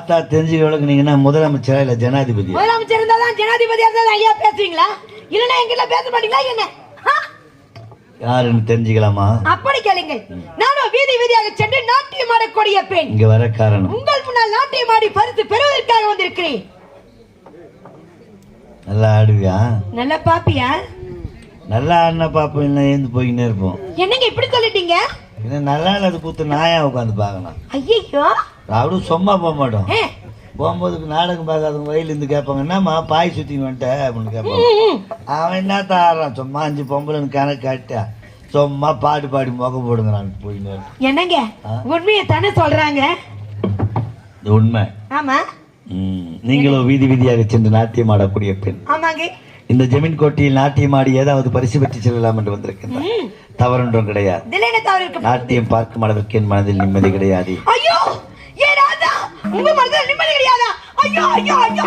பார்த்தா தெரிஞ்சு விளக்குனீங்கன்னா முதலமைச்சரா இல்ல ஜனாதிபதி முதலமைச்சர் இருந்தாலும் ஜனாதிபதியா இருந்தாலும் ஐயா பேசுவீங்களா இல்லைன்னா எங்கிட்ட பேச மாட்டீங்களா என்ன? யாருன்னு தெரிஞ்சுக்கலாமா? அப்படி கேளுங்கள். நானும் வீதி வீதியாக சென்று நாட்டியம் ஆடக்கூடிய பெண். இங்க வர காரணம். உங்கள் முன்னால் நாட்டியம் ஆடி பரிசு பெறுவதற்காக வந்திருக்கிறேன். நல்லா ஆடுவியா? நல்லா பாப்பியா? நல்லா ஆடினா பாப்போம் இல்லை ஏந்து போய்கினே இருப்போம். என்னங்க இப்படி சொல்லிட்டீங்க? என்ன நல்லா இல்லாத கூத்து நாயா உட்காந்து பார்க்கணும். ஐயோ அப்படியும் சும்மா போக மாட்டோம். போகும்போது நாடகம் பார்க்காதவங்க கேட்பாங்க என்னம்மா பாய் சுத்தி வந்துட்ட? அப்படின்னு கேட்பாங்க. அவன் என்ன ஆடுறான் சும்மா அஞ்சு பொம்பளைன்னு கணக்கு காட்டா சும்மா பாட்டு பாடி முக போடுங்கிறான் போயின்னு. இருப்போம். என்னங்க உண்மையை தானே சொல்றாங்க? இது உண்மை. ஆமா. நீங்களும் வீதி வீதியாக சென்று நாட்டியம் ஆடக்கூடிய பெண். ஆமாங்க. இந்த ஜமீன் கோட்டையில் நாட்டியம் ஆடி ஏதாவது பரிசு பெற்று செல்லலாம் என்று வந்திருக்கின்றார். தவறொன்றும் கிடையாது. தவறு நாட்டியம் பார்க்கும் அளவிற்கு என் மனதில் நிம்மதி கிடையாது. உங்க மனசுல நிம்மதி கிடையாதா? ஐயோ ஐயோ ஐயோ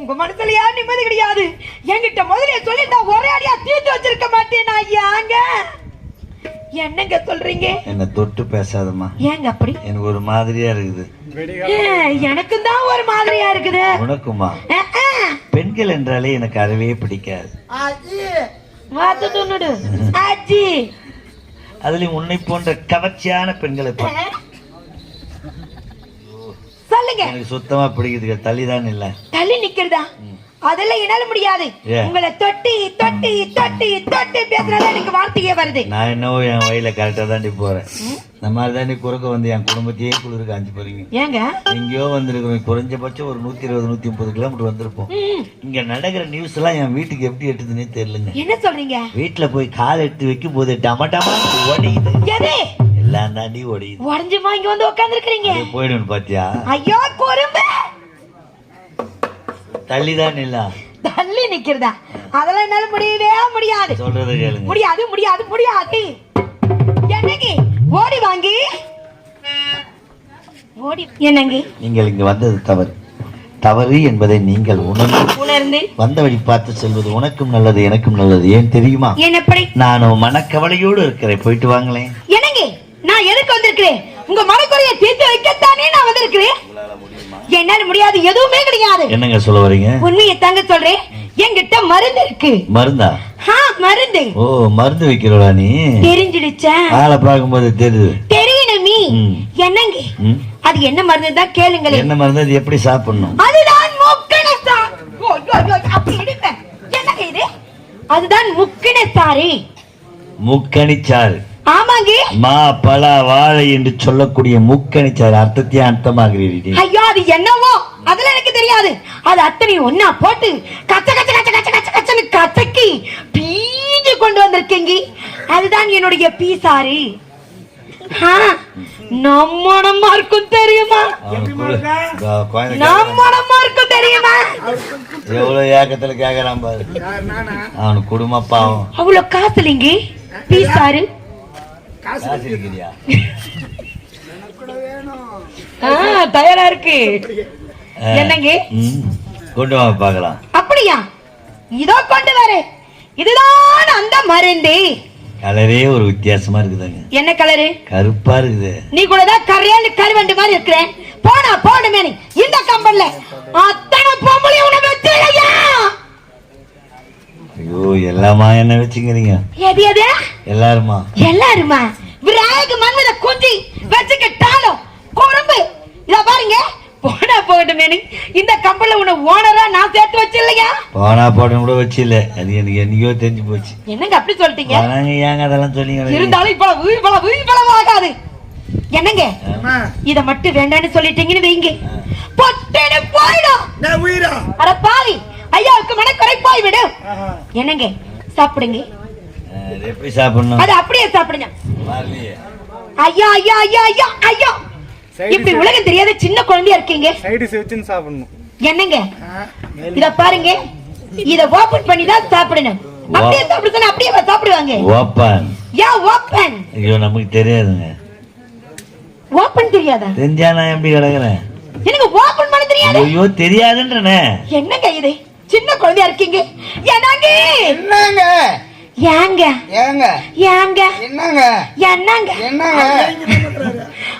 உங்க மனசுல யார் நிம்மதி கிடையாது? என்கிட்ட முதல்ல சொல்லிட்டா ஒரே அடியா தீர்த்து வச்சிருக்க மாட்டேன் நான் ஏங்க. என்னங்க சொல்றீங்க? என்ன தொட்டு பேசாதம்மா. ஏங்க அப்படி? எனக்கு ஒரு மாதிரியா இருக்குது. எனக்கும் தான் ஒரு மாதிரியா இருக்குது. உனக்குமா. பெண்கள் என்றாலே எனக்கு அறவே பிடிக்காது. வாத்து துண்ணுடு. ஆச்சி. அதுலயும் உன்னை போன்ற கவர்ச்சியான பெண்களை சொல்லுங்க. எனக்கு சுத்தமா பிடிக்குது தள்ளிதான் இல்ல தள்ளி நிக்கிறதா? அதெல்லாம் என்னால முடியாது? உங்களை தொட்டி தொட்டி தொட்டி தொட்டி பேசுறதா எனக்கு வார்த்தையே வருது. நான் என்னவோ என் வயல கரெக்டா தாண்டி போறேன். இந்த மாதிரி தாண்டி குறுக்க வந்து என் குடும்பத்தையே குளிருக்கு அஞ்சு போறீங்க ஏங்க? எங்கேயோ வந்திருக்கோம். குறைஞ்சபட்சம் ஒரு நூத்தி இருபது நூத்தி முப்பது கிலோமீட்டர் வந்திருப்போம். இங்க நடக்கிற நியூஸ் எல்லாம் என் வீட்டுக்கு எப்படி எட்டுதுன்னே தெரியலங்க. என்ன சொல்றீங்க? வீட்டுல போய் கால் எடுத்து வைக்கும் போது டம டமா ஓடிக்குது எல்லாம் தாண்டி ஓடிக்குது உடஞ்சுமா இங்க வந்து உட்காந்துருக்கீங்க போயிடும் பாத்தியா? ஐயோ குறும்பு! தள்ளிதான் இல்ல தள்ளி நிக்கிறதா? அதெல்லாம் என்னால முடியவே முடியாது. சொல்றத கேளுங்க. முடியாது முடியாது முடியாது. என்னங்க? ஓடி வாங்கி. ஓடி என்னங்க? நீங்கள் இங்கு வந்தது தவறு. தவறு என்பதை நீங்கள் உணர்ந்து உணர்ந்து வந்த வழி பார்த்து செல்வது உனக்கும் நல்லது எனக்கும் நல்லது. ஏன் தெரியுமா? என்ன எப்படி நானும் மனக்கவலையோடு இருக்கிறேன். போயிட்டு வாங்களேன். என்னங்க? நான் எதுக்கு வந்திருக்கிறேன்? உங்க மனக்குறைய தீர்த்து வைக்கத்தானே நான் வந்திருக்கிறேன்? என்னால முடியாது எதுவுமே கிடையாது. என்னங்க சொல்ல வரீங்க? உண்மையை தாங்க சொல்றேன். என்கிட்ட மருந்து இருக்கு. மருந்தா? மருந்து. ஓ மருந்து வைக்கிறோடா நீ? தெரிஞ்சிடுச்சா? ஆளை பார்க்கும்போது தெரியுது. தெரியணுமே. என்னங்க. அது என்ன மருந்து தான் கேளுங்களேன். என்ன மருந்து? அது எப்படி சாப்பிடணும்? அதுதான் முக்கின சார் ஓ, ஐயோ, ஐயோ, அப்படி எடுங்க என்னங்க இது? அதுதான் முக்கின சாரி முக்கணிச்சாறு. ஆமாங்க. மா பல வாழை என்று சொல்லக்கூடிய முக்கணிச்சாறு அர்த்தத்தையே அர்த்தமாகிறீர்கள் ஐயோ அது என்னவோ அதெல்லாம் எனக்கு தெரியாது. அது அத்தனை ஒன்னா போட்டு கச்ச கச்ச கச்ச கச்ச கச்ச கச்சன்னு கச்சக்கி பீஞ்சு கொண்டு வந்திருக்கீங்க. அதுதான் என்னுடைய பீசாரி ஆ, நம்மனமா இருக்கும் தெரியுமா? நம்மனமா இருக்கும் தெரியுமா? எவ்வளவு ஏக்கத்துல கேக்குறான் பாரு. அவனுக்கு குடும்ப பாவம். அவ்வளவு காசு இல்லைங்க பீசாரு காசு இருக்கிறியா ஆ, தயாரா இருக்கு. என்னங்க. கொண்டு வா பார்க்கலாம். அப்படியா? இதோ கொண்டு வரேன் இதுதான் அந்த மருந்து. கலரே ஒரு வித்தியாசமா இருக்குதுங்க. என்ன கலரு? கருப்பா இருக்குது. நீ கூட தான் கரையாண்டு கருவண்டு மாதிரி இருக்கிறேன் போனா போடுமே நீ இந்த கம்பல்ல. அத்தனை பொம்பளை உனக்கு வச்சிருக்கையா ஐயோ எல்லாமா என்ன வச்சுக்கிறீங்க எது எது எல்லாருமா? எல்லாருமா? விராயக்கு மன்மத குஞ்சி வச்சுக்கிட்டாலும் குறும்பு. இத பாருங்க. போனா போகட்டுமே இந்த கம்பல்ல உன்னை ஓனரா நான் சேர்த்து வச்சில்லையா போனா போட கூட வச்சு இல்ல அது எனக்கு என்னைக்கோ தெரிஞ்சு போச்சு. என்னங்க அப்படி சொல்லிட்டீங்க? ஆனாங்க ஏங்க அதெல்லாம் சொன்னீங்க இருந்தாலும் இவ்வளவு இவ்வளவு இவ்வளவு ஆகாது. என்னங்க? இத மட்டும் வேண்டாம்னு சொல்லிட்டீங்கன்னு வைங்க. பொட்டேன்னு போயிடும். நான் உயிரா? அட பாவி. ஐயாவுக்கு மனக்குறை போய்விடு என்னங்க? சாப்பிடுங்க. எப்படி சாப்பிடணும்? அது அப்படியே சாப்பிடுங்க. வரலையே. ஐயா ஐயா ஐயா ஐயா ஐயா. இப்படி உலகம் தெரியாத சின்ன குழந்தையா இருக்கீங்க. சைடு வச்சுன்னு சாப்பிடணும். என்னங்க? இத பாருங்க. இத ஓபன் பண்ணி தான் சாப்பிடணும் அப்படியே சாப்பிட சொன்னா அப்படியே சாப்பிடுவாங்க. ஓப்பன். யா ஓப்பன் ஐயோ நமக்கு தெரியாதுங்க. ஓப்பன் தெரியாதா? தெரிஞ்சா நான் எப்படி கிடக்குறேன் எனக்கு ஓப்பன் பண்ண தெரியாது? ஐயோ தெரியாதுன்றனே. என்னங்க இது? சின்ன குழந்தையா இருக்கீங்க. என்னங்க? என்னங்க? ஏங்க? ஏங்க? ஏங்க? என்னங்க? என்னங்க? என்னங்க?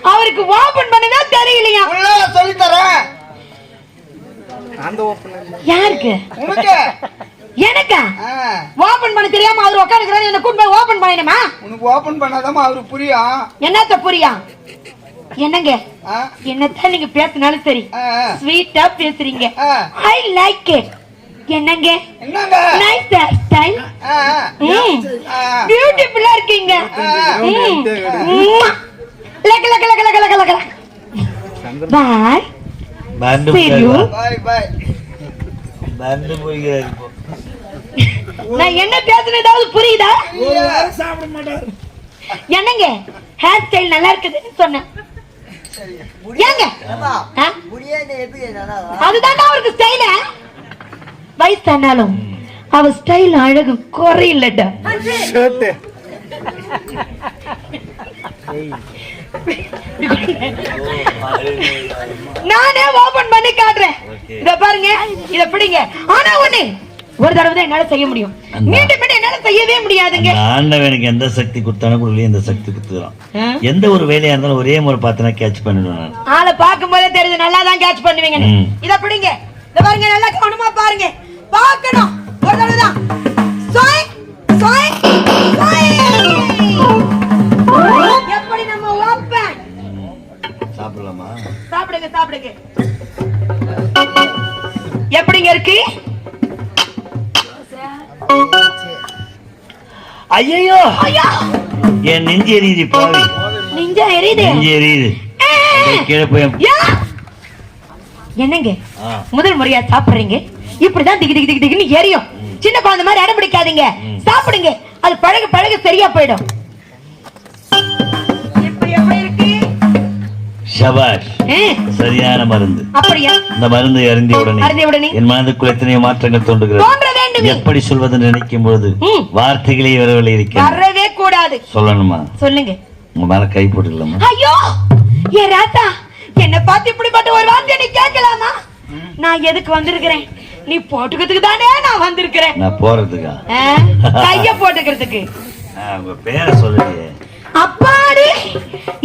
அவருக்கு ஓபன் பண்ணவே தெரியலையா? உள்ள சொல்லி தரேன் அந்த ஓப்பன் யாருக்கு? உனக்கு? எனக்கா? ஓபன் பண்ண தெரியாம அவர் உட்காந்துக்கிறாரு என்ன கூட்டு போய் ஓபன் பண்ணணுமா உனக்கு ஓபன் பண்ணாதாம்மா அவருக்கு புரியும். என்னத்த புரியா என்னங்க? ஆ, என்னத்தான் நீங்க பேசினாலும் சரி. ஸ்வீட்டா பேசுறீங்க. ஆ. ஐ லைக் இட் என்னங்க? என்னங்க? Nice style. பியூட்டிஃபுல்லா இருக்கீங்க. லக லக லக லக லக லக பாய். பாய் பாய் மறந்து போய்கிறாரு நான் என்ன பேசுனது ஏதாவது புரியுதா? என்னங்க? ஹேர் ஸ்டைல் நல்லா இருக்குதுன்னு சொன்னேன். ஏங்க? ஆ? அதுதான்டா அவருக்கு ஸ்டைல வயசானாலும் அவ ஸ்டைல் அழகு குறையில்லடா நானே ஓபன் பண்ணி காட்டுறேன். இத பாருங்க இத பிடிங்க. ஆனா ஒண்ணு ஒரு தடவை தான் என்னால செய்ய முடியும். மீண்டும் மீண்டும் என்னால செய்யவே முடியாதுங்க. ஆண்டவன் எனக்கு எந்த சக்தி கொடுத்தானோ கொடுக்கலையே எந்த சக்தி கொடுத்துக்கிறான் ஆ? எந்த ஒரு வேலையா இருந்தாலும் ஒரே முறை பார்த்தனா கேட்ச் பண்ணிடுவேன் நான். ஆளை பார்க்கும் போதே தெரியுது நல்லா தான் கேட்ச் பண்ணுவீங்க. இத பிடிங்க. இத பாருங்க நல்லா கவனமா பாருங்க. பார்க்கணும். ஒரு தடவை தான். சொய், சொய், சொய். எப்படி நம்ம ஓப்பன் சாப்பிடலாமா? சாப்பிடுங்க சாப்பிடுங்க. எப்படிங்க இருக்கு? ஐயோ ஐயா. என் நெஞ்சு எரியுது பாவி. நெஞ்சா எரியுது? நெஞ்சு எரியுது. கீழே போய். என்னங்க. முதல் முறையா சாப்பிடுறீங்க? இப்படிதான் திக்கு திக்கு திக்குன்னு எரியும். சின்ன குழந்தை மாதிரி அடம் பிடிக்காதீங்க. சாப்பிடுங்க. அது பழக பழக சரியா போயிடும். ஷபாஷ் சரியான மருந்து. அப்படியா? இந்த மருந்து அருந்திய உடனே என் மனதுக்குள் எத்தனையோ மாற்றங்கள் தோன்றுகிறது. தோன்ற வேண்டுமே. எப்படி சொல்வது நினைக்கும் பொழுது. வார்த்தைகளே வரவில்லை இருக்கிறேன் வரவே கூடாது. சொல்லணுமா? சொல்லுங்க. உங்க மேல கை போட்டுக்கலாமா? ஐயோ! ஏ ராத்தா என்ன பார்த்து இப்படிப்பட்ட ஒரு வார்த்தை நீ கேட்கலாமா? நான் எதுக்கு வந்திருக்கிறேன்? நீ போட்டுக்கிறதுக்கு தானே நான் வந்திருக்கிறேன். நான் போறதுக்கா? கைய போட்டுக்கிறதுக்கு. உங்க பேரை சொல்லுங்க. அப்பாடி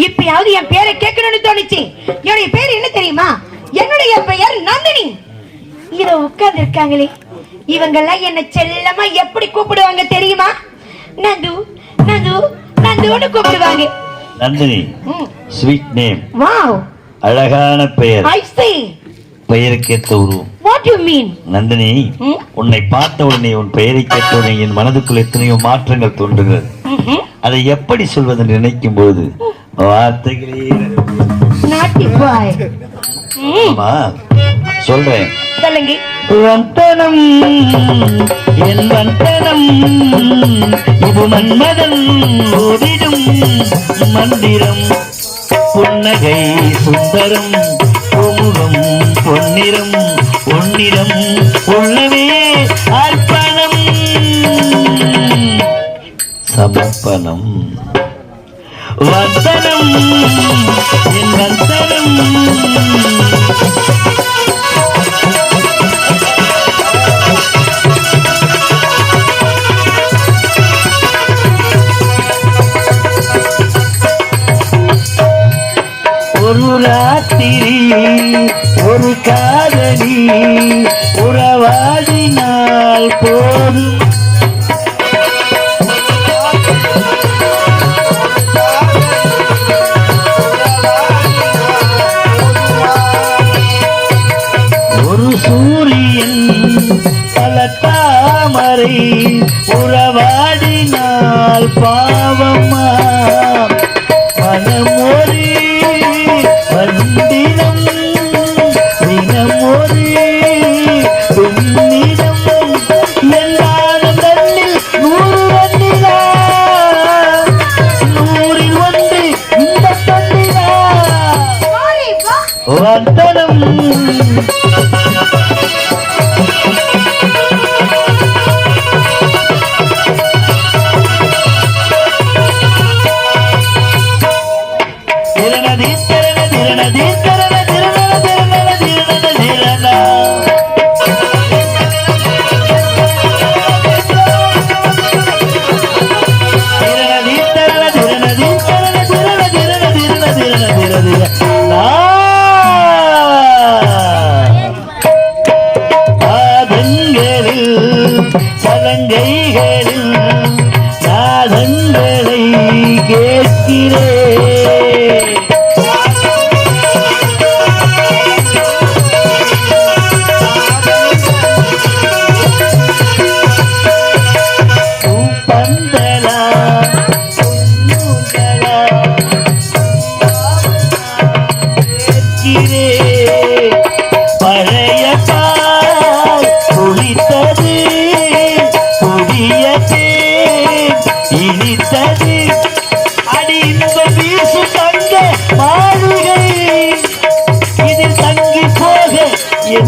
இப்பயாவது என் பேரை கேட்கணும்னு தோணுச்சு. என்னுடைய பேர் என்ன தெரியுமா? என்னுடைய பெயர் நந்தினி. இத உட்கார்ந்து இருக்காங்களே இவங்கெல்லாம் என்ன செல்லமா எப்படி கூப்பிடுவாங்க தெரியுமா? நந்து நந்து நந்துன்னு கூப்பிடுவாங்க. நந்தினி ஸ்வீட் நேம் வாவ் அழகான பெயர். ஐ see. பெயருக்கேற்ற உருவம். வாட் யூ மீன் நந்தினி உன்னை பார்த்த உடனே உன் பெயரை கேட்ட உடனே என் மனதுக்குள் எத்தனையோ மாற்றங்கள் தோன்றுகிறது. அதை எப்படி சொல்வது நினைக்கும் போது வார்த்தைகளே சொல்றேன். சொல்லுங்க. வந்தனம் என் வந்தனம் இது மன்மதன் ஓடிடும் மந்திரம். புன்னகை சுந்தரம் பொன்னிறம் உன்னிடம் உள்ளவே அர்ப்பணம். சமர்ப்பணம். வர்த்தனம் என் வர்த்தனம் ஒரு ராத்திரி காதலி உறவாடினால் போதும். ஒரு சூரியன் பல தாமரை உறவாடினால் பாவமா? எங்கே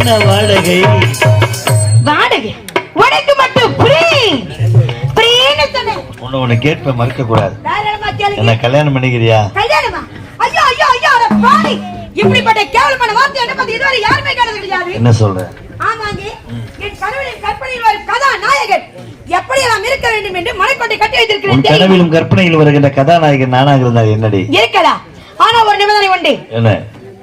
என்ன வாடகை. வாடகை? உனக்கு மட்டும் ஃப்ரீ? ஃப்ரீன்னு சொன்னேன் உன்னை உன்னை கேட்ப மறுக்க கூடாது என்ன கல்யாணம் பண்ணிக்கிறியா? கல்யாணமா? ஐயோ ஐயோ ஐயோ அட பாவி. இப்படிப்பட்ட கேவலமான வார்த்தை என்ன பத்தி இதுவரை யாருமே கேட்டது கிடையாது. என்ன சொல்ற? ஆமாங்க. என் கனவின் கற்பனையில் வரும் கதாநாயகன். எப்படியெல்லாம் இருக்க வேண்டும் என்று மலைக்கொண்டை கட்டி வைத்திருக்கிறேன்? கனவிலும் கற்பனையில் வருகின்ற கதாநாயகன் நானாக இருந்தால் என்னடி? இருக்கலாம் ஆனா ஒரு நிபந்தனை உண்டு. என்ன?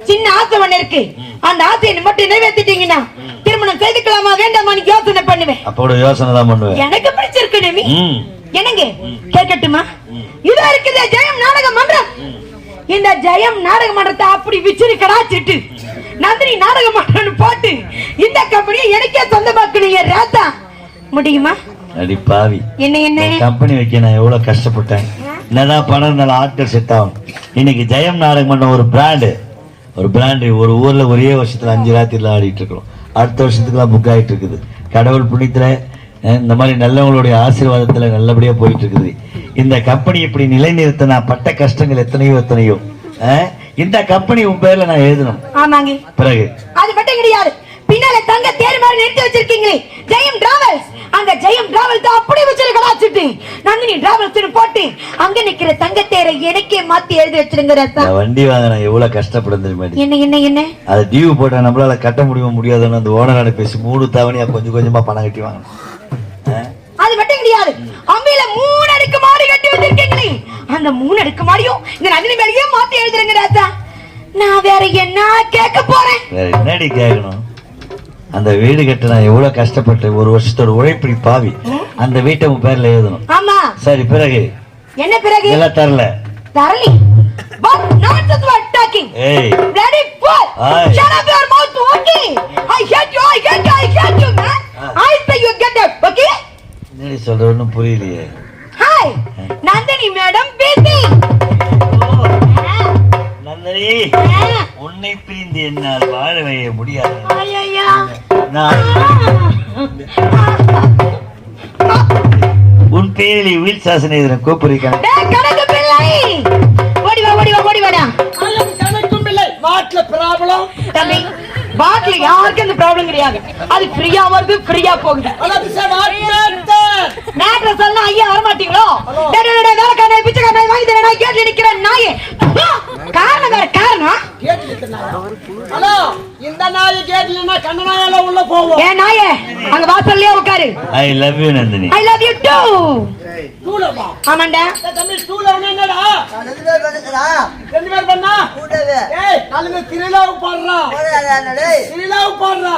சின்ன ஆசை ஒண்ணு இருக்கு. அந்த ஆசையை மட்டும் நிறைவேற்றிட்டீங்கன்னா திருமணம் செய்துக்கலாமா வேண்டாமான்னு யோசனை பண்ணுவேன். அப்போட யோசனை தான் பண்ணுவேன். எனக்கு பிடிச்சிருக்கு நிமி. என்னங்க? கேட்கட்டுமா? இது இருக்குது ஜெயம் நாடக மன்றம். இந்த ஜெயம் நாடக மன்றத்தை அப்படி விச்சிரி கடாச்சிட்டு நந்தினி நாடக மன்றம்னு போட்டு இந்த கம்பெனியை எனக்கே சொந்தமாக்குனீங்க ராத்தா முடியுமா? அடி பாவி. என்ன என்ன? கம்பெனி வைக்க நான் எவ்வளவு கஷ்டப்பட்டேன். என்னதான் பணம் இருந்தாலும் ஆட்கள் செட் ஆகும் இன்னைக்கு ஜெயம் நாடகம் பண்ண ஒரு பிராண்டு ஒரு பிராண்டு ஒரு ஊர்ல ஒரே வருஷத்துல அஞ்சு ராத்திரில ஆடிட்டு இருக்கிறோம். அடுத்த வருஷத்துக்குலாம் புக் ஆயிட்டு இருக்குது கடவுள் புண்ணியத்துல இந்த மாதிரி நல்லவங்களுடைய ஆசீர்வாதத்துல நல்லபடியா போயிட்டு இருக்குது இந்த கம்பெனி இப்படி நிலைநிறுத்த நான் பட்ட கஷ்டங்கள் எத்தனையோ எத்தனையோ இந்த கம்பெனி உன் பேர்ல நான் எழுதணும். பிறகு. அது மட்டும் கிடையாது பின்னால தங்க தேர் மாதிரி நிறுத்தி வச்சிருக்கீங்களே. ஜெயம் டிராவல்ஸ். அந்த ஜெயம் டிராவல்ஸ் அப்படி வச்சிரு கடாச்சிட்டு நந்தினி டிராவல்ஸ் போட்டு அங்க நிக்கிற தங்க தேரை எனக்கே மாத்தி எழுதி வச்சிருங்க இந்த வண்டி வாங்க நான் எவ்வளவு டி? என்ன என்ன என்ன? அது டியூ போட்டா நம்மளால கட்ட முடியுமா முடியாதுன்னு அந்த ஓனரான பேசி மூணு தவணையா கொஞ்சம் கொஞ்சமா பணம் கட்டி வாங்கணும்? அது மட்டும் கிடையாது அம்மையில மூணு அடுக்கு மாடி கட்டி வச்சிருக்கீங்களே. அந்த மூணு அடுக்கு மாடியும் இந்த நந்தினி மேலேயே மாத்தி எழுதுறேங்க ராஜா நான் வேற என்ன கேட்க போறேன்? வேற என்னடி கேட்கணும்? அந்த வீடு கட்ட நான் எவ்வளவு கஷ்டப்பட்டேன் ஒரு வருஷத்தோட உழைப்படி பாவி அந்த வீட்டை உன் பேர்ல எழுதணும் ஆமா சரி பிறகு என்ன பிறகு இதெல்லாம் தரல தரலி What nonsense you are talking? ஏய் Bloody fool! Aye. Shut up your mouth, okay? I hate you, I hate you, I hate you, man! I say you get out, okay? என்னடி சொல்ற ஒண்ணும் புரியலையே Hi! Nandini madam busy! Nandini உன்னை பிரிந்து என்னால் வாழ வைய முடியாது ஐயா உன் பேரில் வீல் சாசன எதிரும் கோப்புரிக்கான வாட்ல யாருக்கும் இந்த ப்ராப்ளம் கிடையாது. அது ஃப்ரீயா வருது ஃப்ரீயா போகுது. நேற்று சொன்னா ஐயா வரமாட்டீங்களோ வேலைக்கான பிச்சைக்கான வாங்கி தரேன் கேட்டு நிற்கிறேன் நாயே. காரணம் வேற காரணம்? ஹலோ. இந்த நாய் கேட்கலன்னா கண்ணனாயால உள்ள போவோம். ஏன் நாயே அங்க வாசல்லயே உட்காரு I love you Nandini. I love you too டூலமா ஆமாண்டா. தம்பி டூல என்னடா? ரெண்டு பேர் பண்ணா? ஏய் கலந்து திருவிழாவுக்கு பாடுறா. திருவிழாவுக்கு பாடுறா.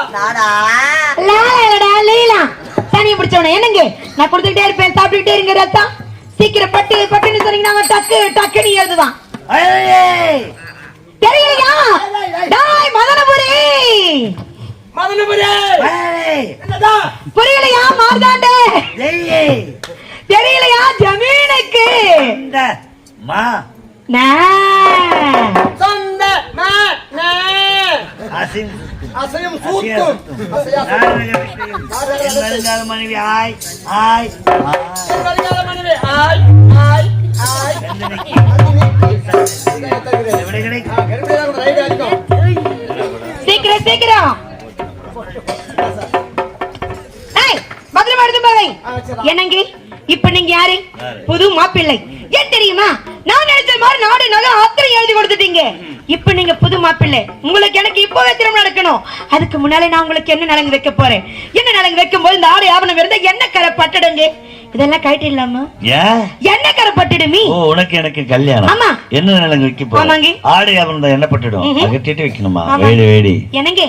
லாலடா லீலா தனியை பிடிச்சவன என்னங்க? நான் கொடுத்துக்கிட்டே இருப்பேன் சாப்பிட்டுக்கிட்டே இருங்க ரத்தம். சீக்கிரம் பட்டு பட்டுன்னு சொன்னீங்கன்னா டக்கு டக்குன்னு எழுதுவான். தெரியலையா? டாய் மதனபுரி! மதனபுரி! என்னடா? புரியலையா மார்தாண்டே தெரியலையா. ஜமீனுக்கு? மா. நான் சொந்த மே அசையும் சூத்தும். மனைவி ஆய் ஆய் மனைவி ஆய் ஆய். என்னங்க? இப்ப நீங்க யாரு? புது மாப்பிள்ளை. ஏன் தெரியுமா? நான் நினைச்ச மாதிரி நாடு நகை அத்தனை எழுதி கொடுத்துட்டீங்க. இப்ப நீங்க புது மாப்பிள்ளை. உங்களுக்கு எனக்கு இப்பவே திருமணம் நடக்கணும். அதுக்கு முன்னாலே நான் உங்களுக்கு என்ன நலங்கு வைக்க போறேன்? என்ன நலங்கு வைக்கும் போது இந்த ஆடை ஆவணம் இருந்தா என்ன கரை பட்டுடுங்க? இதெல்லாம் ஏன் என்ன கரை பட்டுடுமி? ஓ உனக்கு எனக்கு கல்யாணம். ஆமா. என்ன நிலங்க வைக்க ஆமாங்க. போற ஆடை அவன் என்ன பட்டுடும். அகட்டிட்டு வைக்கணுமா. வேடி வேடி. என்னங்க?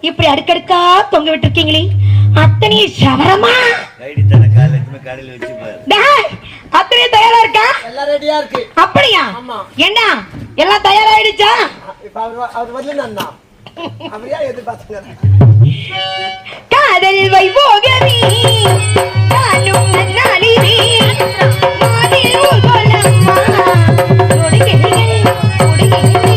இப்படி அடுக்கடுக்கா தொங்க விட்டுருக்கீங்களே? அத்தனையும் சவரமா? கடையில் வச்சு பாரு. டேய், அத்தனையும் தயாரா இருக்கா? எல்லாம் ரெடியா இருக்கு. அப்படியா? ஆமா. என்ன? எல்லாம் தயாராயிடுச்சா? இப்ப அவர் அவர் வரல எதிர்பார்த்துங்க? காதல் ஊர்வலம்மா தொடுகைகள் உடையிலே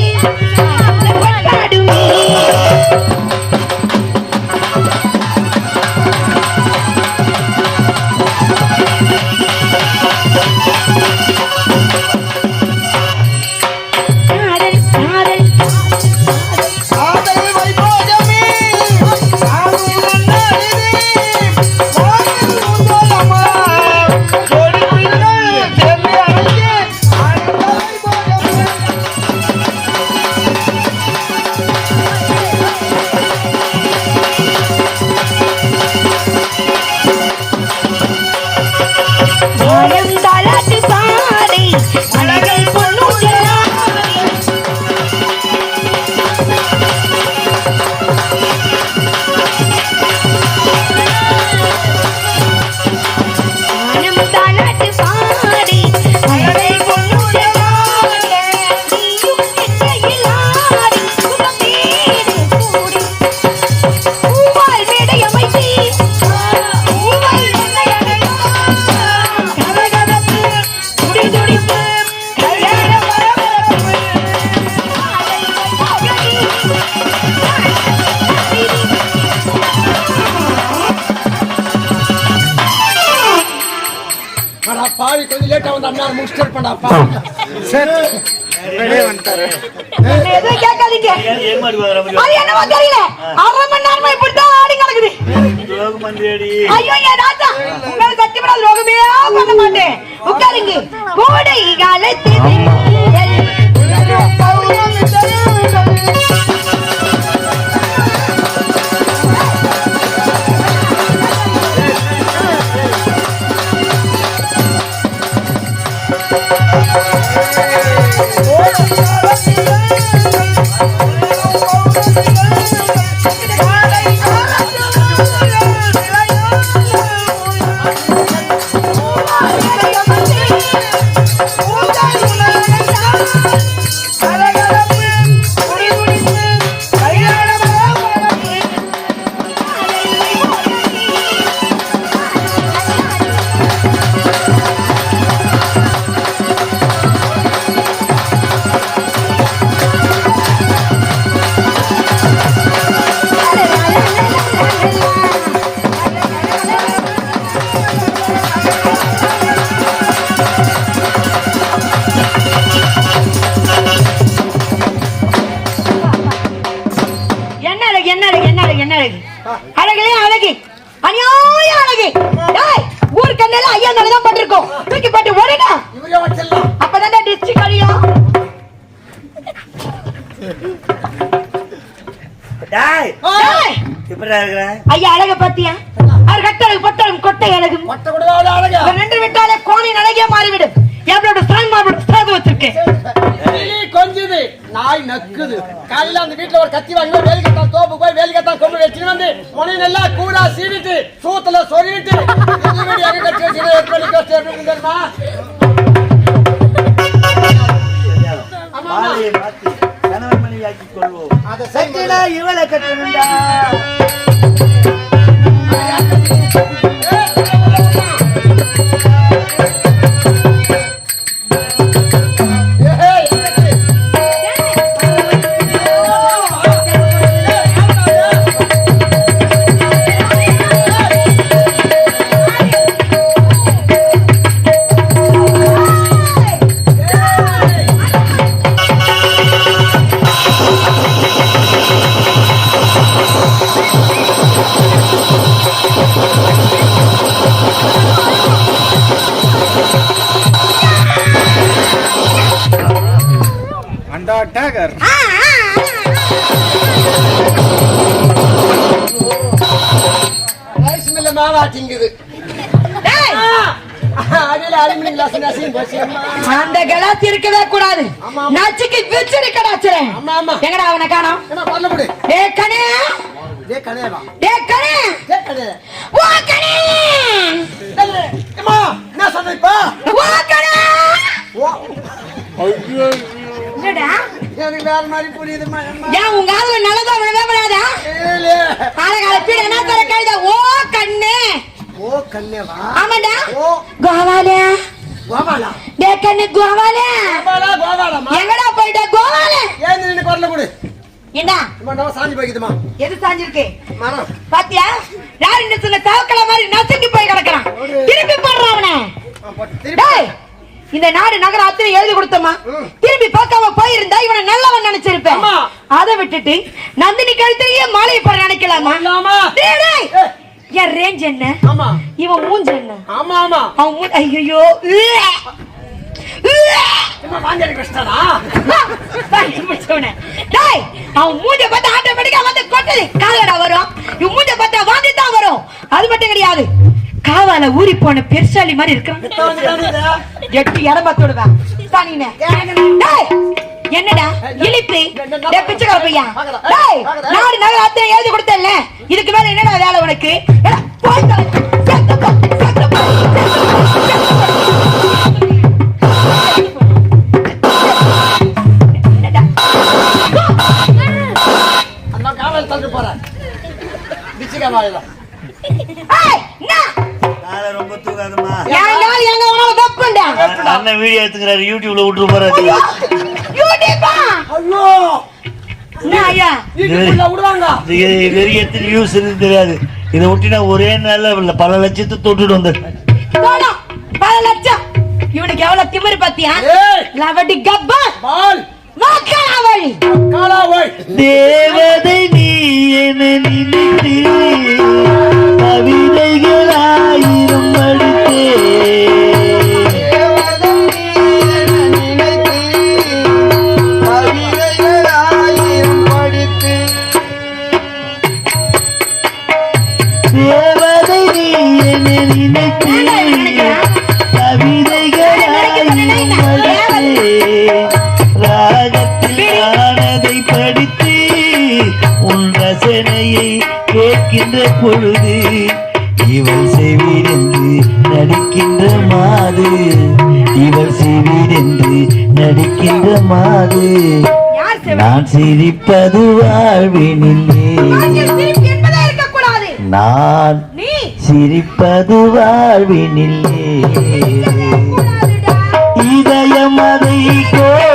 அண்ணா முடிச்சுட்டு இருப்பேன்டா பாவி சரி. வெளியே வந்துட்டாரு. என்னை எதுவும் கேட்காதீங்க. அது என்னவோ தெரியல. அரை மணி நேரமா இப்படித்தான் ஆடி கிடக்குது. ஐயோ என் ராஜா? உங்களை சத்தியமா நான் லோகமே பண்ண மாட்டேன். உட்காருங்க. கோடை காலத்தில் என்ன தெரியுமா ஆமா, ஆமா. மாலையை மாத்தி கணவன் மனைவியாக்கி கொள்வோம் அதை செஞ்சு கட்டினா இவளை கட்டணும்டா கிளாஸ் நசியும் போச்சு அம்மா. அந்த கிளாஸ் இருக்கவே கூடாது. நச்சுக்கு கடாச்சுறேன் ஆமா ஆமா. எங்கடா அவனை காணோம்? ஏ கணே டே கணே கனே. ஓ கணே அம்மா என்ன சொன்ன இப்ப? ஓ கணே ஓ, எனக்கு வேற மாதிரி அம்மா. ஏன் உங்க காதுல நல்லதா விழவே விழாதா? ஏலே. காலகால பீட என்ன தர கழுத ஓ கண்ணு. ஓ கண்ணேவா? ஆமாடா ஓ. கோவாலே? டே கண்ணு கோவாலே கோபாலா கோபாலாமா எங்கடா போயிட்ட? கோவாலே. ஏன் நின்னு குரல கொடு. என்ன சாஞ்சி போய்க்குதுமா. எது சாஞ்சிருக்கு? மரம் பாத்தியா? யார் இந்த சொன்ன தவக்கல மாதிரி நசுங்கி போய் கிடக்குறான். திருப்பி போடுறான் அவனை. டேய். இந்த நாடு நகர அத்தனை எழுதி கொடுத்தோமா. திரும்பி பார்க்காம போயிருந்தா இவனை நல்லவன் நினைச்சிருப்பேன். ஆமா. அதை விட்டுட்டு நந்தினி கழுத்தையே மாலை போட நினைக்கலாமா. என் ரேஞ்ச் என்ன? ஆமா. இவன் மூஞ்சி என்ன? ஆமா ஆமா. அவன் மூ ஐயோ அவன் மூஞ்ச பார்த்தா ஆட்டோமேட்டிக்கா வந்து கொட்டது. காலடா வரும். இவன் மூஞ்ச பார்த்தா வாந்தி தான் வரும். அது மட்டும் கிடையாது. காவால ஊறி போன பெருசாலி மாதிரி இருக்கிறான். எட்டு சாணினே டேய். என்னடா? இழிப்பு? பிச்சைக்கார பையா டேய் நாடு நகர அத்தனை எழுதி கொடுத்தல்ல இதுக்கு மேல என்னடா வேலை உனக்கு? தொலை. காலை ரொம்ப தூக்காதம்மா என் கால் எங்க வேணாலும் வைப்பேன்டா. அண்ணன் வீடியோ எடுத்துக்கிறாரு யூடியூப்ல விட்டுரு போறாரு? ஐயோ தெரியாது. இதை விட்டினா ஒரே நாள்ல பல லட்சத்தை தொட்டுட்டு தோணும். பல லட்சம். இவனுக்கு எவ்வளவு திமிரு பாத்தியா லவடி கப்பா தேவதை நீ என நினைத்து கவிதைகள் ஆயிரம் படித்தே கேட்கின்ற பொழுது இவள் செவிடென்று நடிக்கின்ற மாது இவள் செவிடென்று நடிக்கின்ற மாது? நான் சிரிப்பது வாழ்வினிலே. நான் சிரிப்பது வாழ்வினிலே. இதயம் அதை கோவில்